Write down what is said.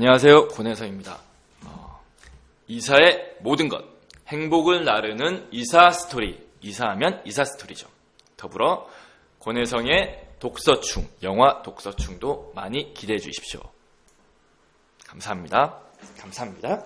안녕하세요. 권혜성입니다. 어, 이사의 모든 것, 행복을 나르는 이사 스토리. 이사하면 이사 스토리죠. 더불어 권혜성의 독서충, 영화 독서충도 많이 기대해 주십시오. 감사합니다. 감사합니다.